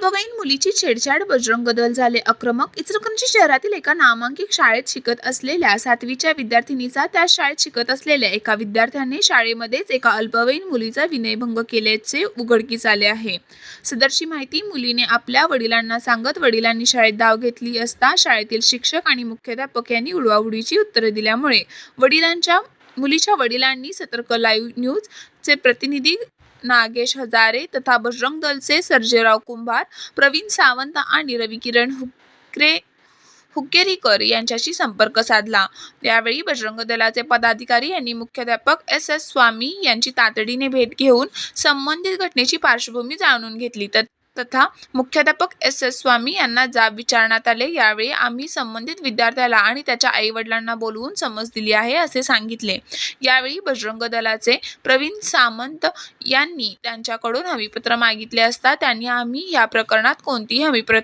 अल्पवयीन मुलीची छेडछाड बजरंग दल झाले. आक्रमक इचलकरंजी शहरातील एका नामांकित शाळेत शिकत असलेल्या सातवीच्या विद्यार्थिनीचा त्या शाळेत शिकत असलेल्या एका विद्यार्थ्याने शाळेमध्येच एका अल्पवयीन मुलीचा विनयभंग केल्याचे उघडकीस आले आहे. सदरची माहिती मुलीने आपल्या वडिलांना सांगत वडिलांनी शाळेत धाव घेतली असता शाळेतील शिक्षक आणि मुख्याध्यापक यांनी उडवाउडीची उत्तरे दिल्यामुळे वडिलांच्या मुलीच्या वडिलांनी सतर्क लाईव्ह न्यूजचे प्रतिनिधी नागेश हजारे तथा बजरंग दलचे सर्जेराव कुंभार प्रवीण सावंत आणि रविकिरण हुक्रे हुक्केरीकर यांच्याशी संपर्क साधला. यावेळी बजरंग दलाचे पदाधिकारी यांनी मुख्याध्यापक एस एस स्वामी यांची तातडीने भेट घेऊन संबंधित घटनेची पार्श्वभूमी जाणून घेतली. तर तथा मुख्याध्यापक एस एस स्वामी यांना जाब विचारण्यात आले. यावेळी आम्ही संबंधित विद्यार्थ्याला आणि त्याच्या आईवडिलांना बोलवून समज दिली आहे असे सांगितले. यावेळी बजरंग दलाचे प्रवीण सामंत यांनी त्यांच्याकडून हमीपत्र मागितले असता त्यांनी आम्ही या प्रकरणात कोणतीही हमीपत्र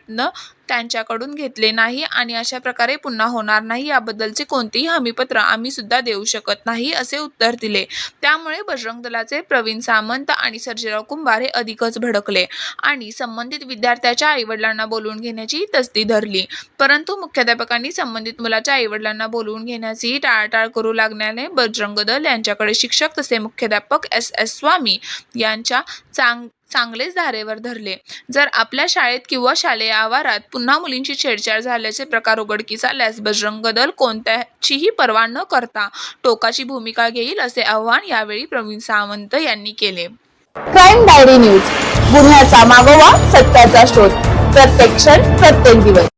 त्यांच्याकडून घेतले नाही आणि अशा प्रकारे पुन्हा होणार नाही याबद्दलचे कोणतेही हमीपत्र आम्ही सुद्धा देऊ शकत नाही असे उत्तर दिले. त्यामुळे बजरंग दलाचे प्रवीण सामंत आणि सर्जेराव कुंभार हे अधिकच भडकले आणि संबंधित विद्यार्थ्याच्या आईवडिलांना बोलवून घेण्याची तस्ती धरली. परंतु मुख्याध्यापकांनी संबंधित मुलाच्या आईवडिलांना बोलवून घेण्याची टाळाटाळ करू लागल्याने बजरंग दल यांच्याकडे शिक्षक तसे मुख्याध्यापक एस एस स्वामी यांच्या चांग चांगलेच धारेवर धरले. जर आपल्या शाळेत किंवा शालेय आवारात पुन्हा मुलींची छेडछाड झाल्याचे प्रकार उघडकीस आल्यास बजरंग दल कोणत्याचीही पर्वा न करता टोकाची भूमिका घेईल असे आवाहन यावेळी प्रवीण सावंत यांनी केले. Crime diary news. गुन्ह्याचा मागोवा सत्याचा शोध. प्रत्येक क्षण प्रत्येक दिवस.